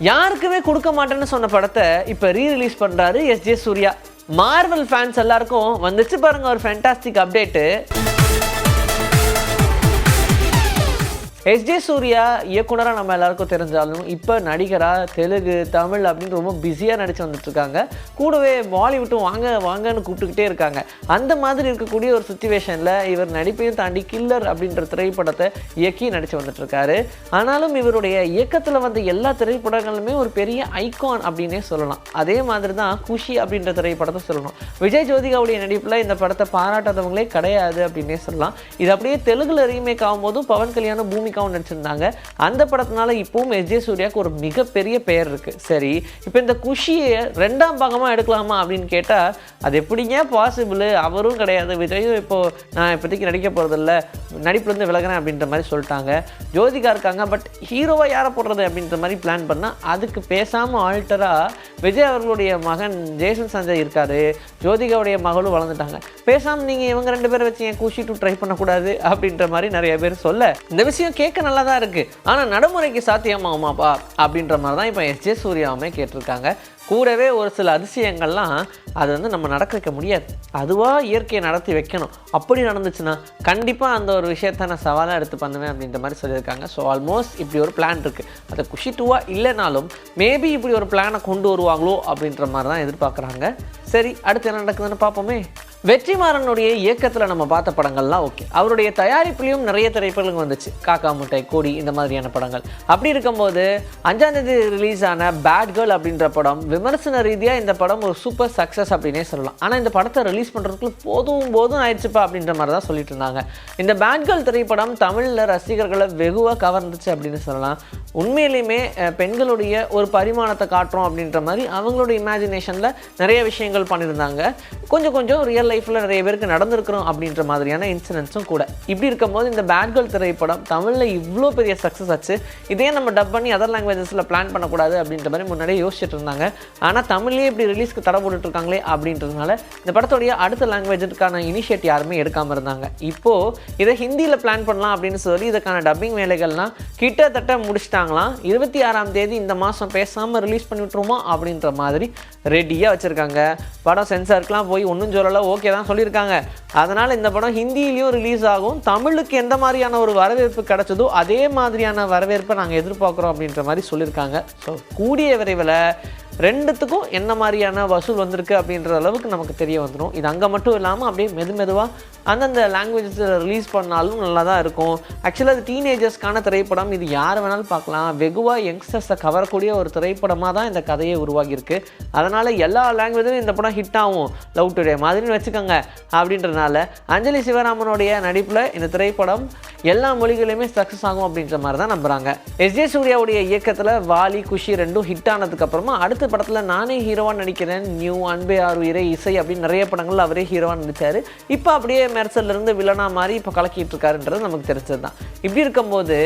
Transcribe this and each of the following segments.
யாருக்குமே கொடுக்க மாட்டேன்னு சொன்ன படத்தை இப்போ ரீ ரிலீஸ் பண்ணுறாரு S J Suryah Marvel fans எல்லாருக்கும் வந்துச்சு பாருங்க ஒரு ஃபேண்டாஸ்டிக் அப்டேட்டு எஸ்ஜே சூர்யா இயக்குனராக நம்ம எல்லாருக்கும் தெரிஞ்சாலும் இப்போ நடிகராக தெலுங்கு தமிழ் அப்படின்னு ரொம்ப பிஸியாக நடித்து வந்துட்டுருக்காங்க. கூடவே பாலிவுட்டும் வாங்க வாங்கன்னு கூப்பிட்டுக்கிட்டே இருக்காங்க. அந்த மாதிரி இருக்கக்கூடிய ஒரு சுச்சுவேஷனில் இவர் நடிப்பையும் தாண்டி கில்லர் அப்படின்ற திரைப்படத்தை இயக்கி நடித்து வந்துட்டுருக்காரு. ஆனாலும் இவருடைய இயக்கத்தில் வந்த எல்லா திரைப்படங்களுமே ஒரு பெரிய ஐகான் அப்படின்னே சொல்லலாம். அதே மாதிரி தான் குஷி அப்படின்ற திரைப்படத்தை சொல்லணும். விஜய் ஜோதிகாவுடைய நடிப்பில் இந்த படத்தை பாராட்டாதவங்களே கிடையாது அப்படின்னே சொல்லலாம். இது அப்படியே தெலுங்குல ரீமேக் ஆகும்போதும் பவன் கல்யாணம் பூமிகாவும் நடிச்சிருந்தாங்க. அந்த படத்தினால இப்பவும் எஸ் ஜே சூர்யாவுக்கு ஒரு மிகப்பெரிய பெயர் இருக்கு. சரி இப்போ இந்த குஷியை ரெண்டாம் பாகமாக எடுக்கலாமா அப்படின்னு கேட்டால் அது எப்படிங்க பாசிபிள் அவரும் கிடையாது. விஜயும் இப்போ நான் இப்போதைக்கு நடிக்க போகிறதில்ல நடிப்புலேருந்து விலகிறேன் அப்படின்ற மாதிரி சொல்லிட்டாங்க. ஜோதிகா இருக்காங்க பட் ஹீரோவாக யாரை போடுறது அப்படின்ற மாதிரி பிளான் பண்ணால் அதுக்கு பேசாமல் ஆல்டராக விஜய் அவர்களுடைய மகன் ஜேசன் சஞ்சய் இருக்காரு. ஜோதிகாவுடைய மகளும் வளர்ந்துட்டாங்க. பேசாமல் நீங்கள் இவங்க ரெண்டு பேரை வச்சு என் குஷி டூ ட்ரை பண்ணக்கூடாது அப்படின்ற மாதிரி நிறைய பேர் சொல்ல இந்த விஷயம் கேட்க நல்லா தான் இருக்குது ஆனால் நடைமுறைக்கு சாத்தியமாகுமாப்பா? அப்படின்ற மாதிரி தான் இப்போ எஸ். ஜே. சூர்யாவுமே கேட்டிருக்காங்க. கூடவே ஒரு சில அதிசயங்கள்லாம் அது வந்து நம்ம நடக்க வைக்க முடியாது. அதுவாக இயற்கையை நடத்தி வைக்கணும். அப்படி நடந்துச்சுன்னா கண்டிப்பாக அந்த ஒரு விஷயத்த நான் சவாலாக எடுத்து பண்ணுவேன் அப்படின்ற மாதிரி சொல்லியிருக்காங்க. ஸோ ஆல்மோஸ்ட் இப்படி ஒரு பிளான் இருக்குது அது குஷி டூவாக இல்லைனாலும் மேபி இப்படி ஒரு பிளானை கொண்டு வருவாங்களோ அப்படின்ற மாதிரி தான் எதிர்பார்க்குறாங்க. சரி அடுத்து என்ன நடக்குதுன்னு பார்ப்போமே. வெற்றிமாறனுடைய இயக்கத்தில் நம்ம பார்த்த படங்கள்லாம் ஓகே அவருடைய தயாரிப்புலையும் நிறைய திரைப்படங்கள் வந்துச்சு. காக்கா முட்டை கோடி இந்த மாதிரியான படங்கள். அப்படி இருக்கும்போது அஞ்சாம் தேதி ரிலீஸ் ஆன பேட் கேர்ள் அப்படின்ற படம் விமர்சன ரீதியாக இந்த படம் ஒரு சூப்பர் சக்ஸஸ் அப்படின்னே சொல்லலாம். ஆனால் இந்த படத்தை ரிலீஸ் பண்ணுறதுக்குள்ள போதும் போதும் ஆயிடுச்சுப்பா அப்படின்ற மாதிரி தான் சொல்லிட்டு இருந்தாங்க. இந்த பேட் கேர்ள் திரைப்படம் தமிழில் ரசிகர்களை வெகுவாக கவர்ந்துச்சு அப்படின்னு சொல்லலாம். உண்மையிலுமே பெண்களுடைய ஒரு பரிமாணத்தை காட்டுறோம் அப்படின்ற மாதிரி அவங்களுடைய இமேஜினேஷனில் நிறைய விஷயங்கள் பண்ணியிருந்தாங்க. கொஞ்சம் கொஞ்சம் ரியல் லைஃப்பில் நிறைய பேருக்கு நடந்திருக்கிறோம் அப்படின்ற மாதிரியான இன்சிடென்ட்ஸும் கூட. இப்படி இருக்கும்போது இந்த பேட் கேர்ள் திரைப்படம் தமிழில் இவ்வளோ பெரிய சக்ஸஸ் ஆச்சு. இதே நம்ம டப் பண்ணி அதர் லாங்குவேஜஸில் பிளான் பண்ணக்கூடாது அப்படின்ற மாதிரி முன்னாடியே யோசிச்சுட்டு இருந்தாங்க. ஆனால் தமிழ்லேயே இப்படி ரிலீஸ்க்கு தடை போட்டுட்டுருக்காங்களே அப்படின்றதுனால இந்த படத்துடைய அடுத்த லாங்குவேஜுக்கான இனிஷியேட் யாருமே எடுக்காமல் இருந்தாங்க. இப்போது இதை ஹிந்தியில் பிளான் பண்ணலாம் அப்படின்னு சொல்லி இதுக்கான டப்பிங் வேலைகள்லாம் கிட்டத்தட்ட முடிச்சிட்டாங்களாம். இருபத்தி ஆறாம் தேதி இந்த மாதம் பேசாமல் ரிலீஸ் பண்ணி விட்ருமா அப்படின்ற மாதிரி ரெடியாக வச்சுருக்காங்க. படம் சென்சாருக்குலாம் போய் ஒன்றும் சொல்லலை ஓகே தான் சொல்லியிருக்காங்க. அதனால் இந்த படம் ஹிந்திலையும் ரிலீஸ் ஆகும். தமிழுக்கு எந்த மாதிரியான ஒரு வரவேற்பு கிடைச்சதோ அதே மாதிரியான வரவேற்பை நாங்கள் எதிர்பார்க்குறோம் அப்படின்ற மாதிரி சொல்லியிருக்காங்க. ஸோ கூடிய விரைவில் ரெண்டுத்துக்கும் என்ன மாதிரியான வசூல் வந்திருக்கு அப்படின்ற அளவுக்கு நமக்கு தெரிய வந்துடும் இது அங்கே மட்டும் இல்லாமல் அப்படியே மெது மெதுவாக அந்தந்த லாங்குவேஜஸில் ரிலீஸ் பண்ணாலும் நல்லா தான் இருக்கும். ஆக்சுவலாக அது டீனேஜர்ஸ்க்கான திரைப்படம். இது யார் வேணாலும் பார்க்கலாம். வெகுவாக யங்ஸ்டர்ஸை கவரக்கூடிய ஒரு திரைப்படமாக தான் இந்த கதையை உருவாகியிருக்கு. அதனால் எல்லா லாங்குவேஜிலும் இந்த படம் ஹிட் ஆகும். லவ் டுடே மாதிரின்னு வச்சுக்கோங்க அப்படின்றனால அஞ்சலி சிவராமனுடைய நடிப்பில் இந்த திரைப்படம் எல்லா மொழிகளையுமே சக்ஸஸ் ஆகும் அப்படின்ற மாதிரி தான் நம்புகிறாங்க எஸ் ஜே சூர்யாவுடைய இயக்கத்தில் வாலி குஷி ரெண்டும் ஹிட் ஆனதுக்கப்புறமா அடுத்து படத்தில் நானே ஹீரோவாக நடிக்கிறேன். நியூ அன்பே ஆர் உயிரே இசை அப்படின்னு நிறைய படங்கள் அவரே ஹீரோவாக நடித்தார் இப்போ அப்படியே மெர்சல்லேருந்து வில்லனா மாதிரி இப்போ கலக்கிட்டு இருக்காருன்றது நமக்கு தெரிஞ்சது தான் இப்படி இருக்கும்போது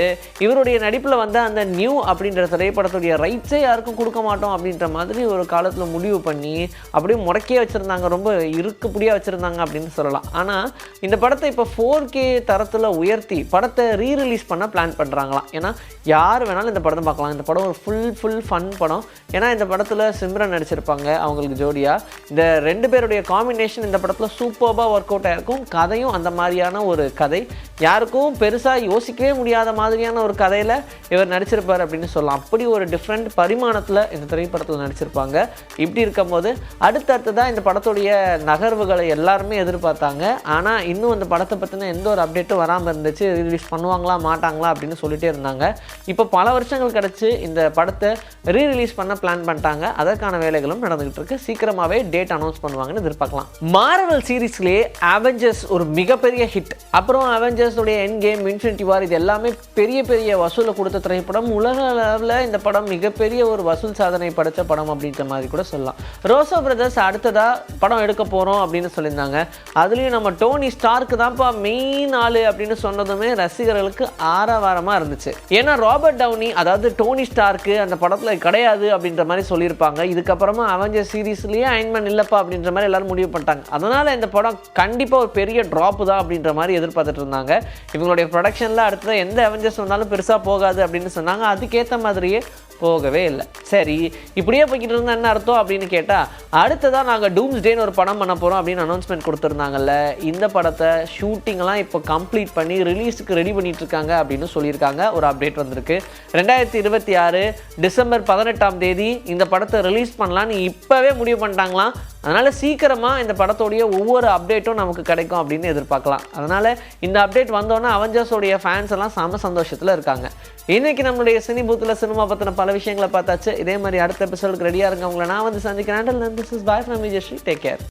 இவருடைய நடிப்பில் வந்த அந்த நியூ அப்படின்ற திரைப்படத்துடைய ரைட்ஸே யாருக்கும் கொடுக்க மாட்டோம் அப்படின்ற மாதிரி ஒரு காலத்தில் முடிவு பண்ணி அப்படியே முடக்கியே வச்சுருந்தாங்க. ரொம்ப இருக்குப்படியாக வச்சுருந்தாங்க அப்படின்னு சொல்லலாம். ஆனால் இந்த படத்தை இப்போ ஃபோர் கே தரத்தில் உயர்த்தி படத்தை ரீ ரிலீஸ் பண்ண பிளான் பண்ணுறாங்களாம் ஏன்னா யார் வேணாலும் இந்த படத்தை பார்க்கலாம். இந்த படம் ஒரு ஃபுல் ஃபுல் ஃபன் படம். ஏன்னா இந்த படத்தை படத்தில் சிம்ரன் நடிச்சிருப்பாங்க அவங்களுக்கு ஜோடியாக இந்த ரெண்டு பேருடைய காம்பினேஷன் இந்த படத்தில் சூப்பராக ஒர்க் அவுட் ஆயிருக்கும். கதையும் அந்த மாதிரியான ஒரு கதை. யாருக்கும் பெருசாக யோசிக்கவே முடியாத மாதிரியான ஒரு கதையில் இவர் நடிச்சிருப்பார் அப்படின்னு சொல்லலாம். அப்படி ஒரு டிஃப்ரெண்ட் பரிமாணத்தில் இந்த திரைப்படத்தில் நடிச்சிருப்பாங்க. இப்படி இருக்கும்போது அடுத்தடுத்ததாக இந்த படத்துடைய நகர்வுகளை எல்லாருமே எதிர்பார்த்தாங்க. ஆனால் இன்னும் அந்த படத்தை பற்றின எந்த ஒரு அப்டேட்டும் வராமல் இருந்துச்சு. ரிலீஸ் பண்ணுவாங்களா மாட்டாங்களா அப்படின்னு சொல்லிட்டே இருந்தாங்க. இப்போ பல வருஷங்கள் கிடச்சி இந்த படத்தை ரீ ரிலீஸ் பண்ண பிளான் பண்ணிட்டாங்க. அதற்கான வேலைகளும் நடந்துகிட்டு இருக்கு சீக்கிரமாகவே டேட் அனௌன்ஸ் பண்ணுவாங்கன்னு எதிர்பார்க்கலாம். மார்வல் சீரீஸ்லேயே அவெஞ்சர்ஸ் ஒரு மிகப்பெரிய ஹிட் அப்புறம் அவெஞ்சர்ஸுடைய என் கேம் இன்ஃபினிட்டி வார் இது எல்லாமே பெரிய பெரிய வசூலை கொடுத்த திரைப்படம். உலக அளவில் இந்த படம் மிகப்பெரிய ஒரு வசூல் சாதனை படைத்த படம் அப்படின்ற மாதிரி கூட சொல்லலாம். ரோசோ பிரதர்ஸ் அடுத்ததாக படம் எடுக்க போகிறோம் அப்படின்னு சொல்லியிருந்தாங்க. அதுலேயும் நம்ம டோனி ஸ்டார்க்கு தான்ப்பா மெயின் ஆள் அப்படின்னு சொன்னதுமே ரசிகர்களுக்கு ஆரவாரமாக இருந்துச்சு. ஏன்னா ராபர்ட் டவுனி அதாவது டோனி ஸ்டார்க்கு அந்த படத்தில் கிடையாது அப்படின்ற மாதிரி சொல்லியிருப்பாங்க. இதுக்கப்புறமா அவஞ்ச சீரீஸ்லேயே அயன்மேன் இல்லைப்பா அப்படின்ற மாதிரி எல்லாரும் முடிவு பண்ணிட்டாங்க. அதனால் இந்த படம் கண்டிப்பாக ஒரு பெரிய ட்ராப் தான் அப்படின்ற மாதிரி எதிர்பார்த்துட்டு இருந்தாங்க. இவங்களுடைய ப்ரொடக்ஷனில் அடுத்தது எந்த அவஞ்சர்ஸ் வந்தாலும் பெருசாக போகாது அப்படின்னு சொன்னாங்க. அதுக்கேற்ற மாதிரியே போகவே இல்லை. சரி இப்படியே போய்கிட்டு இருந்தால் என்ன அர்த்தம் அப்படின்னு கேட்டால் அடுத்ததாக நாங்கள் டூம்ஸ் டேன்னு ஒரு படம் பண்ண போகிறோம் அப்படின்னு அனௌன்ஸ்மெண்ட் கொடுத்துருந்தாங்கல்ல இந்த படத்தை ஷூட்டிங்லாம் இப்போ கம்ப்ளீட் பண்ணி ரிலீஸுக்கு ரெடி பண்ணிட்டு இருக்காங்க அப்படின்னு சொல்லியிருக்காங்க. ஒரு அப்டேட் வந்திருக்கு. ரெண்டாயிரத்தி இருபத்தி ஆறு டிசம்பர் பதினெட்டாம் தேதி இந்த படத்தை ரிலீஸ் பண்ணலான்னு இப்போவே முடிவு பண்ணிட்டாங்களாம். அதனால் சீக்கிரமாக இந்த படத்தோடைய ஒவ்வொரு அப்டேட்டும் நமக்கு கிடைக்கும் அப்படின்னு எதிர்பார்க்கலாம். அதனால் இந்த அப்டேட் வந்தோன்னே அவெஞ்சர்ஸோடைய ஃபேன்ஸ் எல்லாம் செம சந்தோஷத்தில் இருக்காங்க. இன்றைக்கி நம்மளுடைய சினி பூத்தில் சினிமா பற்றின பல விஷயங்களை பார்த்தாச்சு. இதே மாதிரி அடுத்த எபிசோடுக்கு ரெடியாக இருங்க. உங்களை நான் வந்து சந்திக்கிறேன். This is boy from Vijayasri take care